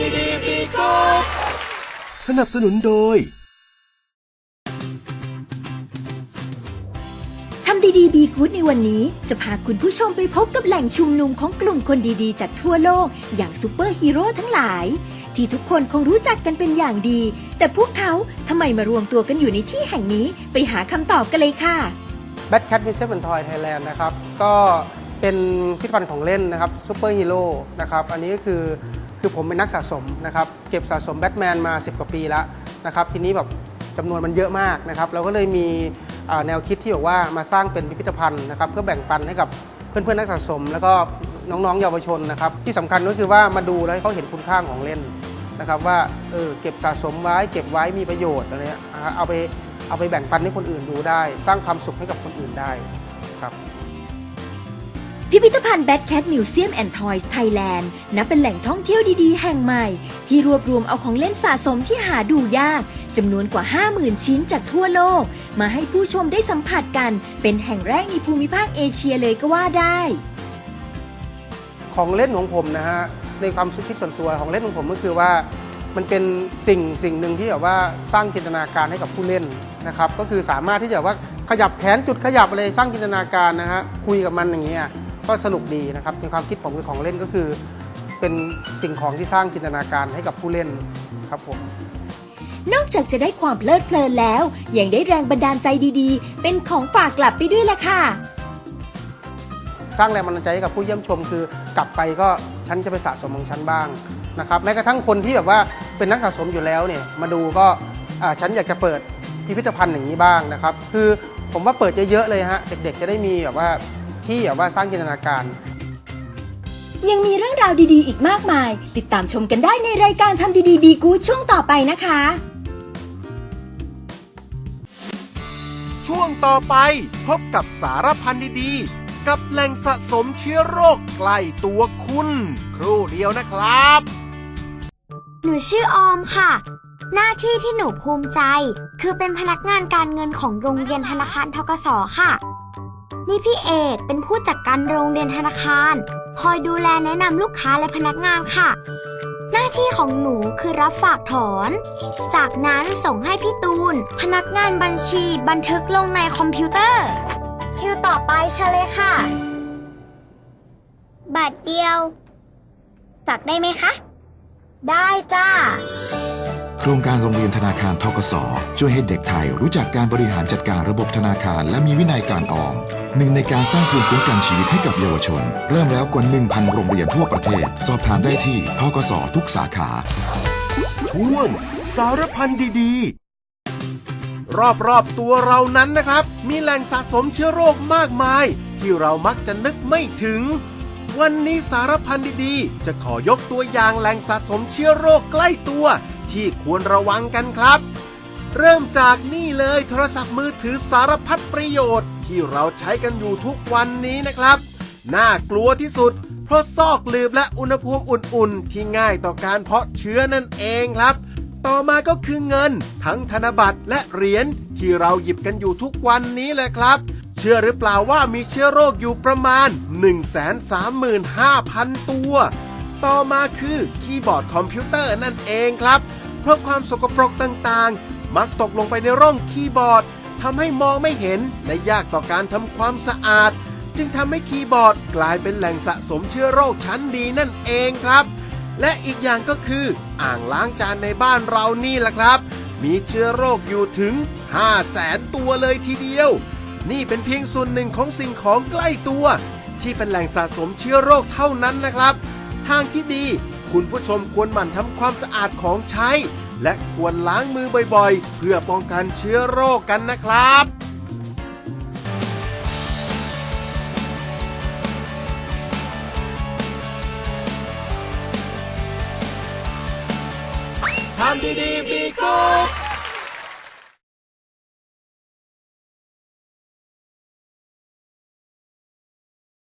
ำดีๆมีกุ๊กสนับสนุนโดย ทำดีๆบีกู๊ดในวันนี้ จะพาคุณผู้ชมไปพบกับแหล่งชุมนุมของกลุ่มคนดีๆ จากทั่วโลก อย่างซูเปอร์ฮีโร่ทั้งหลาย ที่ทุกคนคงรู้จักกันเป็นอย่างดี แต่พวกเขาทำไมมารวมตัวกันอยู่ในที่แห่งนี้ไปหาคำตอบกันเลยค่ะ แบทแคทมิวเซียมแอนทอยไทยแลนด์นะครับ ก็เป็นพิพิธภัณฑ์ของเล่นนะครับซูเปอร์ฮีโร่นะครับ อันนี้ก็คือ คือผมเป็นนักสะสมนะครับเก็บสะสมแบทแมนมา 10 กว่าปีแล้วนะครับทีนี้แบบจำนวนมันเยอะมากนะครับเราก็เลยมีแนวคิดที่บอกว่ามาสร้างเป็นพิพิธภัณฑ์นะครับเพื่อแบ่งปันให้กับเพื่อนๆนักสะสม แล้วก็น้องๆเยาวชนนะครับที่สำคัญก็คือว่ามาดูแล้วให้เขาเห็นคุณค่าของเล่นนะครับว่าเออเก็บสะสมไว้ เก็บไว้มีประโยชน์อะไรเงี้ยเอาไปเอาไปแบ่งปันให้คนอื่นดูได้ สร้างความสุขให้กับคนอื่นได้ครับ พิพิธภัณฑ์ Bad Cat Museum and Toys Thailand นับเป็นแหล่งท่องเที่ยวดีๆ แห่งใหม่ ที่รวบรวมเอาของเล่นสะสมที่หาดูยากจำนวนกว่า 50,000 ชิ้นจากทั่วโลก มาให้ผู้ชมได้สัมผัสกัน เป็นแห่งแรกในภูมิภาคเอเชียเลยก็ว่าได้ ของเล่นของผมนะฮะในความคิดส่วนตัวของเล่นของผมก็คือว่า มันเป็นสิ่งสิ่งหนึ่งที่แบบว่าสร้างจินตนาการให้กับผู้เล่นนะครับก็คือสามารถที่จะว่าขยับแขนจุดขยับอะไรสร้างจินตนาการนะฮะคุยกับมันอย่างเงี้ย ก็สนุกดีนะครับในความคิดผมคือของเล่นก็คือ เป็นสิ่งของที่สร้างจินตนาการให้กับผู้เล่นครับผมนอกจากจะได้ความเพลิดเพลินแล้ว ยังได้แรงบันดาลใจดีๆ เป็นของฝากกลับไปด้วยล่ะค่ะ สร้างแรงบันดาลใจให้กับผู้เยี่ยมชม คือกลับไปก็ฉันจะไปสะสมของฉันบ้างนะครับแม้กระทั่งคนที่แบบว่าเป็นนักสะสมอยู่แล้วเนี่ยมาดูก็อ่าฉันอยากจะเปิดพิพิธภัณฑ์อย่างนี้บ้างนะครับ คือผมว่าเปิดเยอะๆเลยฮะเด็กๆจะได้มีแบบว่า ที่แบบว่าสร้างจินตนาการ ยังมีเรื่องราวดีๆ อีกมากมาย ติดตามชมกันได้ในรายการทำดีๆบีกูช่วงต่อไปนะคะ ช่วงต่อไปพบกับสารพันดีๆ กับแหล่งสะสมเชื้อโรคใกล้ตัวคุณ ครู่เดียวนะครับ หนูชื่อออมค่ะ หน้าที่ที่หนูภูมิใจ คือเป็นพนักงานการเงินของโรงเรียนธนาคารทกสค่ะ นี่พี่เอกเป็นผู้จัดการโรงเรียนธนาคาร คอยดูแลแนะนำลูกค้าและพนักงานค่ะ หน้าที่ของหนูคือรับฝากถอน จากนั้นส่งให้พี่ตูน พนักงานบัญชีบันทึกลงในคอมพิวเตอร์ คิวต่อไปเชญเลยค่ะ บัตรเดียว ฝากได้ไหมคะ ได้จ้า โครงการโรงเรียนธนาคารทกสช่วยให้เด็กไทยรู้จักการบริหารจัดการระบบธนาคาร และมีวินัยการออมหนึ่งในการสร้างภูมิคุ้มกันชีวิตให้กับเยาวชน เริ่มแล้วกว่า 1,000 โรงเรียนทั่วประเทศ สอบถามได้ที่ทกสทุกสาขา ช่วง สารพันดีๆ รอบๆตัวเรานั้นนะครับ มีแหล่งสะสมเชื้อโรคมากมาย ที่เรามักจะนึกไม่ถึง วันนี้สารพันดีๆ จะขอยกตัวอย่างแหล่งสะสมเชื้อโรคใกล้ตัว ที่ควรระวังกันครับ เริ่มจากนี่เลยโทรศัพท์มือถือสารพัดประโยชน์ ที่เราใช้กันอยู่ทุกวันนี้นะครับ น่ากลัวที่สุด เพราะซอกลืบและอุณหภูมิอุ่นๆ ที่ง่ายต่อการเพาะเชื้อนั่นเองครับ ต่อมาก็คือเงิน ทั้งธนบัตรและเหรียญที่เราหยิบกันอยู่ทุกวันนี้แหละครับเชื่อหรือเปล่าว่ามีเชื้อโรคอยู่ประมาณ 135,000 ตัว ต่อมาคือคีย์บอร์ดคอมพิวเตอร์นั่นเองครับ เพราะความสกปรกต่างๆ มักตกลงไปในร่องคีย์บอร์ดทำให้มองไม่เห็นและยากต่อการทำความสะอาด จึงทำให้คีย์บอร์ดกลายเป็นแหล่งสะสมเชื้อโรคชั้นดีนั่นเองครับ และอีกอย่างก็คืออ่างล้างจานในบ้านเรานี่แหละครับ มีเชื้อโรคอยู่ถึง 5 0 0แสนตัวเลยทีเดียว นี่เป็นเพียงส่วนหนึ่งของสิ่งของใกล้ตัว ที่เป็นแหล่งสะสมเชื้อโรคเท่านั้นนะครับ ทางที่ดี คุณผู้ชมควรหมั่นทำความสะอาดของใช้ และควรล้างมือบ่อยๆ เพื่อป้องกันเชื้อโรคกันนะครับทำดีๆมีกุ๊ก